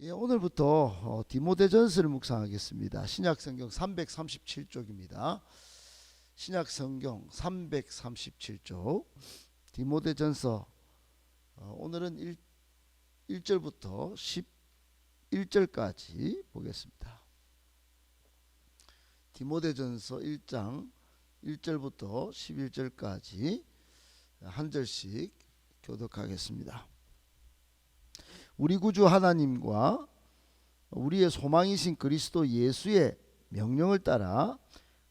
예, 오늘부터 어, 디모데전서를 묵상하겠습니다. 신약 성경 337쪽입니다. 신약 성경 337쪽 디모데전서 어, 오늘은 1, 1절부터 11절까지 보겠습니다. 디모데전서 1장 1절부터 11절까지 한 절씩 교독하겠습니다. 우리 구주 하나님과 우리의 소망이신 그리스도 예수의 명령을 따라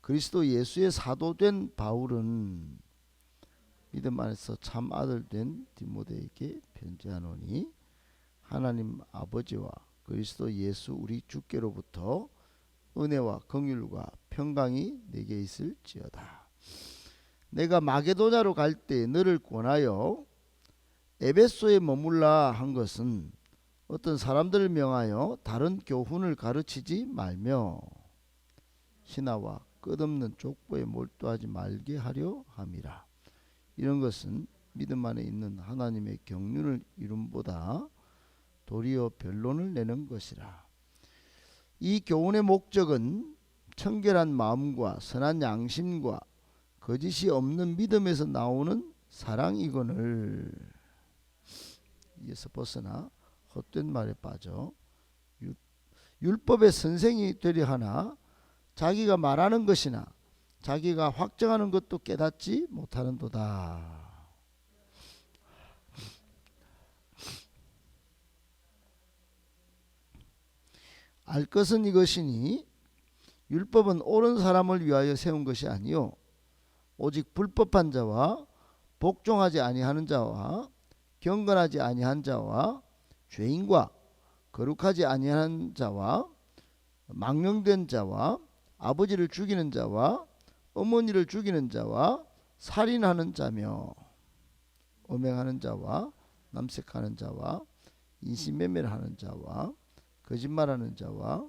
그리스도 예수의 사도된 바울은 믿음 안에서 참 아들 된 디모데에게 편지하노니 하나님 아버지와 그리스도 예수 우리 주께로부터 은혜와 긍휼과 평강이 내게 있을지어다. 내가 마게도냐로 갈 때 너를 권하여 에베소에 머물라 한 것은 어떤 사람들을 명하여 다른 교훈을 가르치지 말며 신하와 끝없는 족보에 몰두하지 말게 하려 함이라. 이런 것은 믿음 안에 있는 하나님의 경륜을 이룸보다 도리어 변론을 내는 것이라. 이 교훈의 목적은 청결한 마음과 선한 양심과 거짓이 없는 믿음에서 나오는 사랑이거늘 이에서 벗어나 헛된 말에 빠져 율- 율법의 선생이 되려 하나 자기가 말하는 것이나 자기가 확정하는 것도 깨닫지 못하는도다. 알 것은 이것이니 율법은 옳은 사람을 위하여 세운 것이 아니요 오직 불법한 자와 복종하지 아니하는 자와 경건하지 아니한 자와 죄인과 거룩하지 아니한 자와 망령된 자와 아버지를 죽이는 자와 어머니를 죽이는 자와 살인하는 자며 음행하는 자와 남색하는 자와 인신매매를 하는 자와 거짓말하는 자와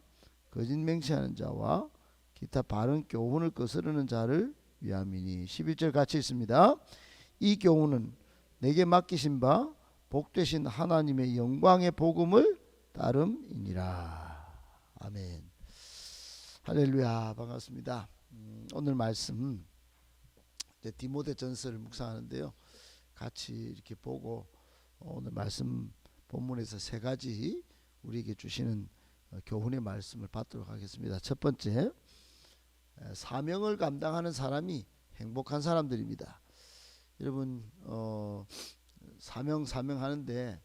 거짓 맹세하는 자와 기타 바른 교훈을 거스르는 자를 위함이니 11절 같이 있습니다. 이 교훈은 내게 맡기신 바 복되신 하나님의 영광의 복음을 따름이니라. 아멘. 할렐루야 반갑습니다. 음, 오늘 말씀 이제 디모데 전서를 묵상하는데요. 같이 이렇게 보고 어, 오늘 말씀 본문에서 세 가지 우리에게 주시는 어, 교훈의 말씀을 받도록 하겠습니다. 첫 번째 에, 사명을 감당하는 사람이 행복한 사람들입니다. 여러분 어, 사명 사명 하는데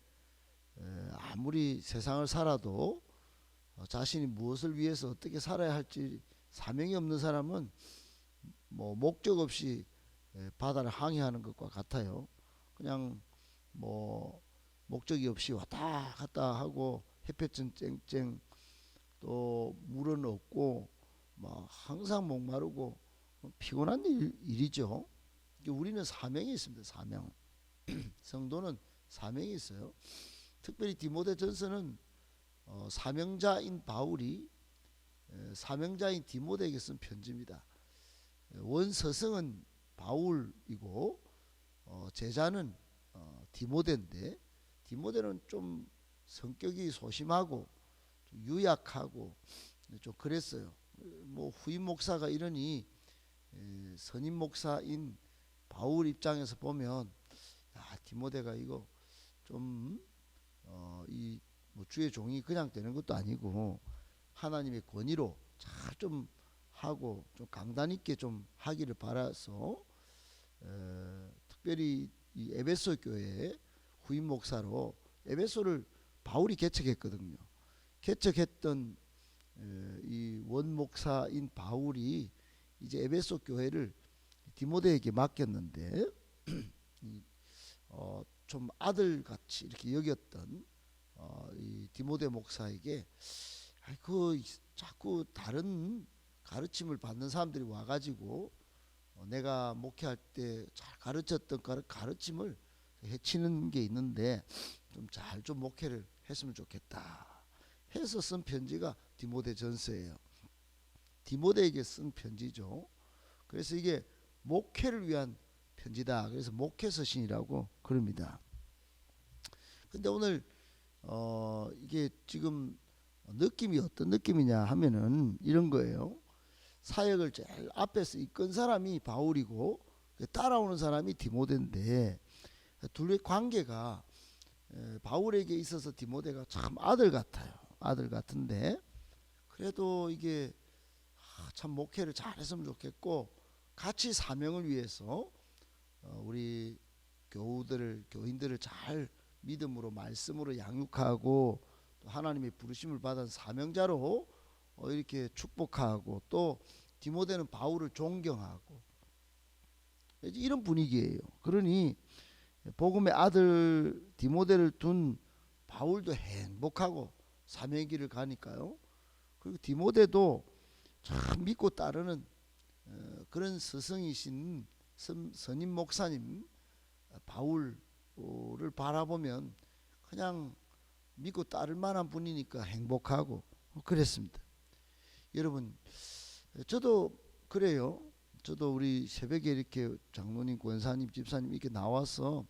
에, 아무리 세상을 살아도 어, 자신이 무엇을 위해서 어떻게 살아야 할지 사명이 없는 사람은 뭐 목적 없이 에, 바다를 항해하는 것과 같아요. 그냥 뭐 목적이 없이 왔다 갔다 하고 햇볕은 쨍쨍 또 물은 없고 뭐 항상 목마르고 피곤한 일, 일이죠. 우리는 사명이 있습니다. 사명. 성도는 사명이 있어요. 특별히 디모데 전서는 어, 사명자인 바울이 에, 사명자인 디모데에게 쓴 편지입니다. 에, 원 서성은 바울이고 어, 제자는 어, 디모데인데 디모데는 좀 성격이 소심하고 좀 유약하고 좀 그랬어요. 뭐 후임 목사가 이러니 에, 선임 목사인 바울 입장에서 보면 야 디모데가 이거 좀 어 이 뭐 주의 종이 그냥 되는 것도 아니고 하나님의 권위로 잘 좀 하고 좀 강단 있게 좀 하기를 바라서 에, 특별히 이 에베소 교회 후임 목사로 에베소를 바울이 개척했거든요. 개척했던 이 원 목사인 바울이 이제 에베소 교회를 디모데에게 맡겼는데 이, 어, 좀 아들 같이 이렇게 여겼던 어, 이 디모데 목사에게 그 자꾸 다른 가르침을 받는 사람들이 와가지고 어, 내가 목회할 때 잘 가르쳤던 가르, 가르침을 해치는 게 있는데 좀잘좀 목회를 했으면 좋겠다 해서 쓴 편지가 디모데 전서예요. 디모데에게 쓴 편지죠. 그래서 이게 목회를 위한 편지다. 그래서 목회 서신이라고 그럽니다. 근데 오늘 어 이게 지금 느낌이 어떤 느낌이냐 하면은 이런 거예요. 사역을 제일 앞에서 이끈 사람이 바울이고 그 따라오는 사람이 디모데인데 둘의 관계가 에, 바울에게 있어서 디모데가 참 아들 같아요. 아들 같은데 그래도 이게 아, 참 목회를 잘했으면 좋겠고 같이 사명을 위해서 어, 우리 교우들을 교인들을 잘 믿음으로 말씀으로 양육하고 또 하나님의 부르심을 받은 사명자로 어, 이렇게 축복하고 또 디모데는 바울을 존경하고 이런 분위기예요. 그러니 복음의 아들 디모데를 둔 바울도 행복하고 사명의 길을 가니까요. 그리고 디모데도 참 믿고 따르는 어, 그런 스승이신 선, 선임 목사님 바울을 바라보면 그냥 믿고 따를 만한 분이니까 행복하고 그랬습니다. 여러분 저도 그래요. 저도 우리 새벽에 이렇게 장로님, 권사님, 집사님 이렇게 나와서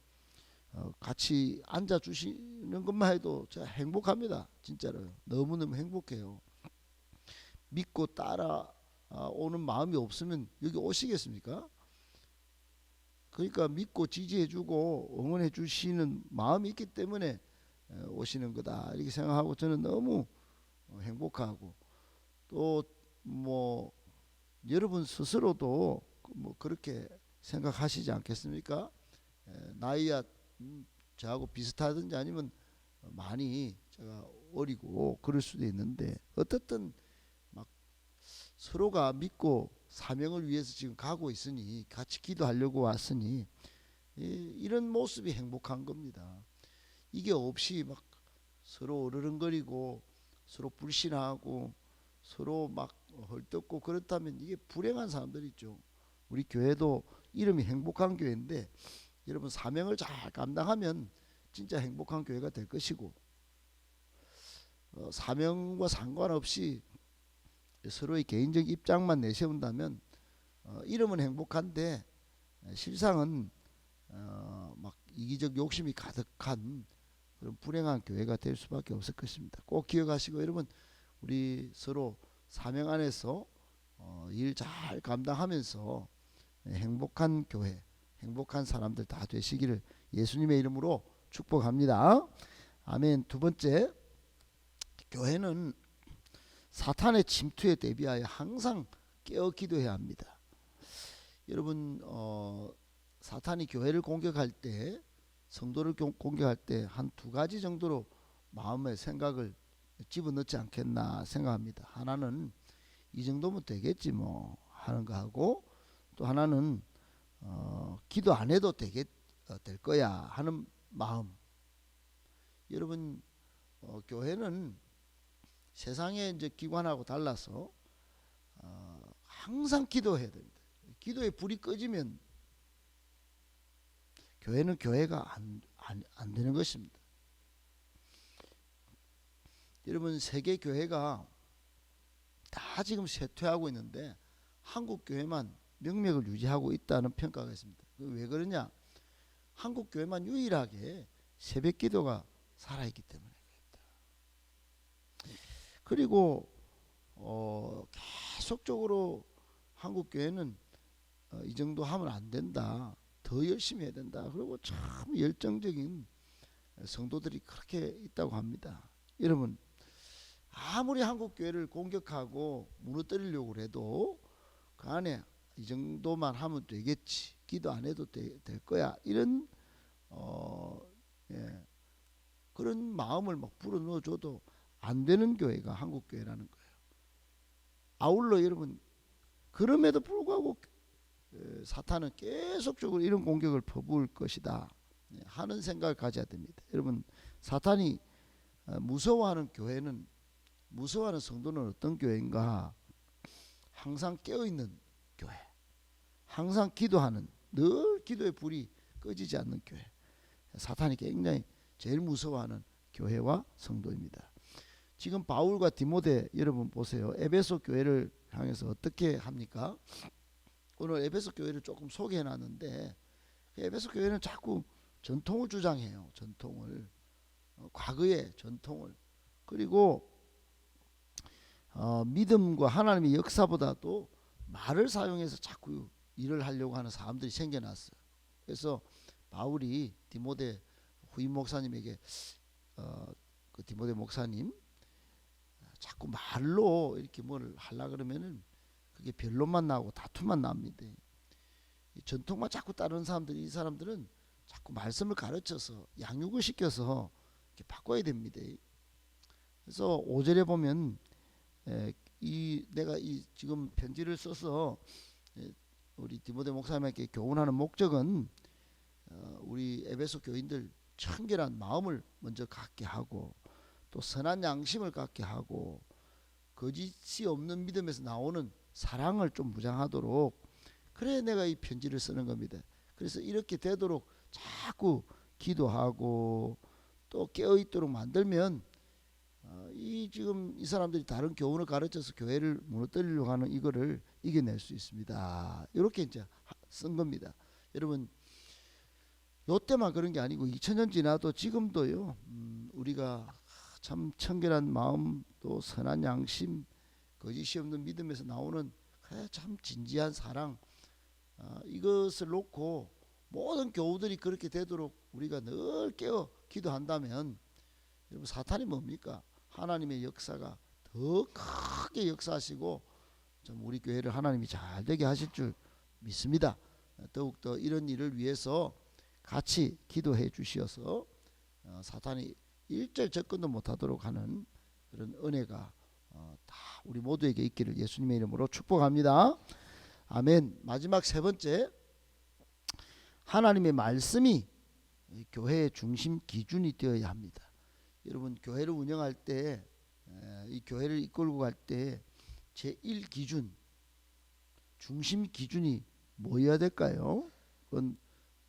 어, 같이 앉아 주시는 것만 해도 제가 행복합니다. 진짜로 너무너무 행복해요. 믿고 따라 아, 오는 마음이 없으면 여기 오시겠습니까? 그러니까 믿고 지지해주고 응원해 주시는 마음이 있기 때문에 어, 오시는 거다 이렇게 생각하고 저는 너무 어, 행복하고 또 뭐 여러분 스스로도 뭐 그렇게 생각하시지 않겠습니까? 에, 나이야 음, 저하고 비슷하든지 아니면 많이 제가 어리고 그럴 수도 있는데 어떻든 막 서로가 믿고 사명을 위해서 지금 가고 있으니 같이 기도하려고 왔으니 이, 이런 모습이 행복한 겁니다. 이게 없이 막 서로 어르렁거리고 서로 불신하고 서로 막 헐뜯고 그렇다면 이게 불행한 사람들 있죠. 우리 교회도 이름이 행복한 교회인데 여러분 사명을 잘 감당하면 진짜 행복한 교회가 될 것이고 어, 사명과 상관없이 서로의 개인적 입장만 내세운다면 어, 이름은 행복한데 실상은 어, 막 이기적 욕심이 가득한 그런 불행한 교회가 될 수밖에 없을 것입니다. 꼭 기억하시고 여러분 우리 서로 사명 안에서 어, 일잘 감당하면서 행복한 교회, 행복한 사람들 다 되시기를 예수님의 이름으로 축복합니다. 아멘. 두 번째, 교회는 사탄의 침투에 대비하여 항상 깨어 기도해야 합니다. 여러분, 어, 사탄이 교회를 공격할 때, 성도를 공- 공격할 때 한 두 가지 정도로 마음의 생각을 집어넣지 않겠나 생각합니다. 하나는 이 정도면 되겠지 뭐 하는 거 하고 또 하나는 어, 기도 안 해도 되겠 어, 될 거야 하는 마음. 여러분 어, 교회는 세상의 이제 기관하고 달라서 어, 항상 기도해야 됩니다. 기도에 불이 꺼지면 교회는 교회가 안, 안, 안 되는 것입니다. 여러분 세계 교회가 다 지금 쇠퇴하고 있는데 한국 교회만 명맥을 유지하고 있다는 평가가 있습니다. 그왜 그러냐? 한국 교회만 유일하게 새벽 기도가 살아 있기 때문에 그리고 어, 계속적으로 한국 교회는 어, 이 정도 하면 안 된다. 더 열심히 해야 된다. 그리고 참 열정적인 성도들이 그렇게 있다고 합니다. 여러분 아무리 한국 교회를 공격하고 무너뜨리려고 해도 그 안에 이 정도만 하면 되겠지 기도 안 해도 되, 될 거야 이런 어 예, 그런 마음을 막 불어넣어줘도 안 되는 교회가 한국 교회라는 거예요. 아울러 여러분 그럼에도 불구하고 에, 사탄은 계속적으로 이런 공격을 퍼부을 것이다 예, 하는 생각을 가져야 됩니다. 여러분 사탄이 어, 무서워하는 교회는 무서워하는 성도는 어떤 교회인가? 항상 깨어 있는 교회. 항상 기도하는 늘 기도의 불이 꺼지지 않는 교회. 사탄이 굉장히 제일 무서워하는 교회와 성도입니다. 지금 바울과 디모데 여러분 보세요. 에베소 교회를 향해서 어떻게 합니까? 오늘 에베소 교회를 조금 소개해 놨는데 에베소 교회는 자꾸 전통을 주장해요. 전통을. 어, 과거의 전통을 그리고 어, 믿음과 하나님의 역사보다도 말을 사용해서 자꾸 일을 하려고 하는 사람들이 생겨났어요. 그래서 바울이 디모데 후임 목사님에게 어, 그 디모데 목사님 자꾸 말로 이렇게 뭘 하려 그러면은 그게 변론만 나고 다툼만 납니다. 이 전통만 자꾸 따르는 사람들이 이 사람들은 자꾸 말씀을 가르쳐서 양육을 시켜서 이렇게 바꿔야 됩니다. 그래서 5절에 보면 에, 이 내가 이 지금 편지를 써서 에, 우리 디모데 목사님에게 교훈하는 목적은 어, 우리 에베소 교인들 청결한 마음을 먼저 갖게 하고 또 선한 양심을 갖게 하고 거짓이 없는 믿음에서 나오는 사랑을 좀 무장하도록 그래 내가 이 편지를 쓰는 겁니다. 그래서 이렇게 되도록 자꾸 기도하고 또 깨어 있도록 만들면 어, 이 지금 이 사람들이 다른 교훈을 가르쳐서 교회를 무너뜨리려고 하는 이거를 이겨낼 수 있습니다. 이렇게 이제 하- 쓴 겁니다. 여러분 요 때만 그런 게 아니고 2000년 지나도 지금도요. 음, 우리가 참 청결한 마음 또 선한 양심 거짓이 없는 믿음에서 나오는 참 진지한 사랑 아, 이것을 놓고 모든 교우들이 그렇게 되도록 우리가 늘 깨어 기도한다면 여러분 사탄이 뭡니까? 하나님의 역사가 더 크게 역사하시고 좀 우리 교회를 하나님이 잘 되게 하실 줄 믿습니다. 더욱 더 이런 일을 위해서 같이 기도해 주시어서 어, 사탄이 일절 접근도 못하도록 하는 그런 은혜가 어, 다 우리 모두에게 있기를 예수님의 이름으로 축복합니다. 아멘. 마지막 세 번째 하나님의 말씀이 이 교회의 중심 기준이 되어야 합니다. 여러분 교회를 운영할 때 이 교회를 이끌고 갈 때 제1 기준 중심 기준이 뭐여야 될까요? 그건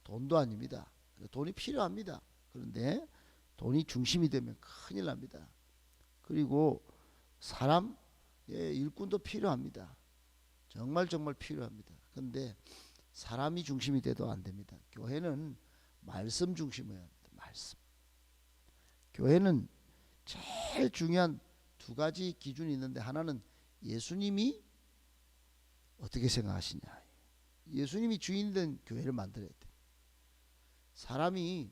돈도 아닙니다. 돈이 필요합니다. 그런데 돈이 중심이 되면 큰일 납니다. 그리고 사람 예, 일꾼도 필요합니다. 정말 정말 필요합니다. 근데 사람이 중심이 돼도 안 됩니다. 교회는 말씀 중심이어야 합니다. 말씀. 교회는 제일 중요한 두 가지 기준이 있는데 하나는 예수님이 어떻게 생각하시냐. 예수님이 주인이 된 교회를 만들어야 돼. 사람이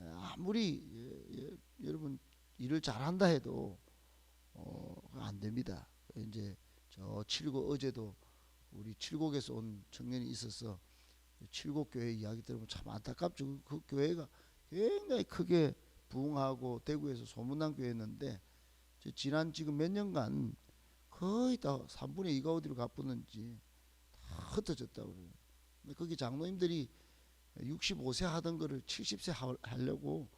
아무리 예, 예, 여러분 일을 잘한다 해도 어, 안 됩니다. 이제 저 칠곡 어제도 우리 칠곡에서 온 청년이 있어서 칠곡 교회 이야기 들으면 참 안타깝죠. 그, 그 교회가 굉장히 크게 부흥하고 대구에서 소문난 교회였는데 저 지난 지금 몇 년간 거의 다 3분의 2가 어디로 가쁘는지 다 흩어졌다고 그래요. 거기 장로님들이 65세 하던 거를 70세 하- 하려고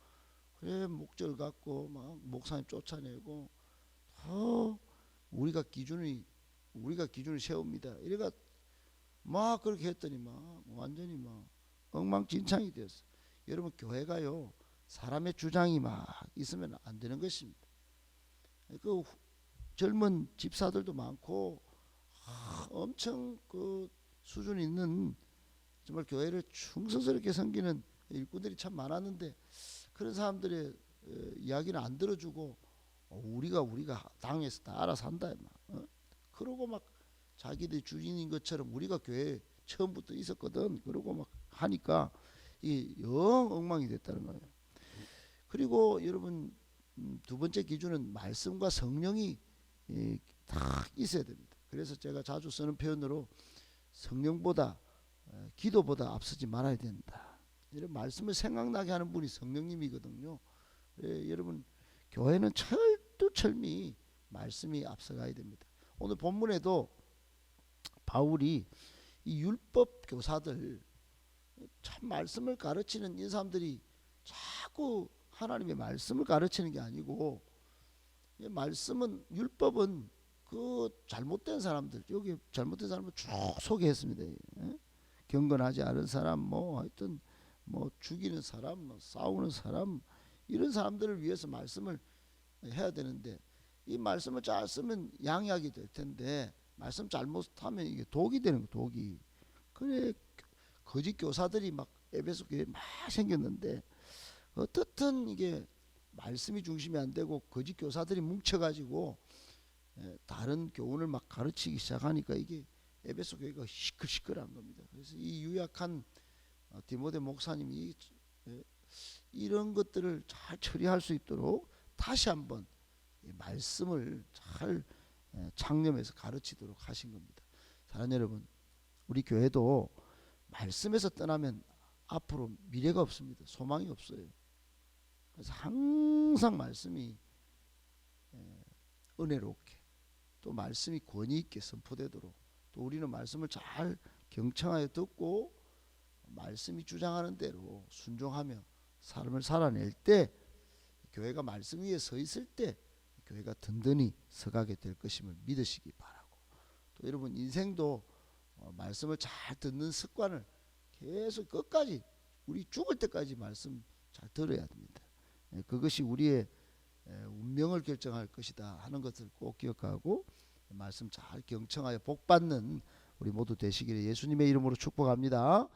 그래 목절 갖고 막 목사님 쫓아내고 더 우리가 기준이 우리가 기준을 세웁니다. 이래가 막 그렇게 했더니 막 완전히 막 엉망진창이 되었어. 여러분 교회가요 사람의 주장이 막 있으면 안 되는 것입니다. 그 후- 젊은 집사들도 많고 아, 엄청 그 수준 있는 정말 교회를 충성스럽게 섬기는 일꾼들이 참 많았는데 그런 사람들의 어, 이야기는 안 들어주고 어, 우리가 우리가 당에서 다 알아서 한다 막 어? 그러고 막 자기들 주인인 것처럼 우리가 교회 처음부터 있었거든 그러고 막 하니까 이영 엉망이 됐다는 거예요. 그리고 여러분 음, 두 번째 기준은 말씀과 성령이 이, 다 있어야 됩니다. 그래서 제가 자주 쓰는 표현으로 성령보다 어, 기도보다 앞서지 말아야 된다. 이런 말씀을 생각나게 하는 분이 성령님이거든요. 예, 여러분 교회는 철두철미 말씀이 앞서가야 됩니다. 오늘 본문에도 바울이 이 율법 교사들 참 말씀을 가르치는 이 사람들이 자꾸 하나님의 말씀을 가르치는 게 아니고 이 말씀은 율법은 그 잘못된 사람들 여기 잘못된 사람을 쭉 소개했습니다. 예? 경건하지 않은 사람 뭐 하여튼 뭐 죽이는 사람 뭐 싸우는 사람 이런 사람들을 위해서 말씀을 해야 되는데 이 말씀을 잘 쓰면 양약이 될 텐데 말씀 잘못하면 이게 독이 되는 거 독이. 그래 거짓 교사들이 막 에베소 교회에 막 생겼는데 어떻든 이게 말씀이 중심이 안 되고 거짓 교사들이 뭉쳐가지고 예, 다른 교훈을 막 가르치기 시작하니까 이게 에베소 교회가 시끌시끌한 겁니다. 그래서 이 유약한 어, 디모데 목사님이 예, 이런 것들을 잘 처리할 수 있도록 다시 한번 이 말씀을 잘 예, 창념해서 가르치도록 하신 겁니다. 사랑하는 여러분, 우리 교회도 말씀에서 떠나면 앞으로 미래가 없습니다. 소망이 없어요. 그래서 항상 말씀이 예, 은혜롭게 또 말씀이 권위 있게 선포되도록 또 우리는 말씀을 잘 경청하여 듣고 말씀이 주장하는 대로 순종하며 삶을 살아낼 때 교회가 말씀 위에 서 있을 때 교회가 든든히 서가게 될 것임을 믿으시기 바라고 또 여러분 인생도 어, 말씀을 잘 듣는 습관을 계속 끝까지 우리 죽을 때까지 말씀 잘 들어야 됩니다. 예, 그것이 우리의 에, 운명을 결정할 것이다 하는 것을 꼭 기억하고 말씀 잘 경청하여 복 받는 우리 모두 되시기를 예수님의 이름으로 축복합니다.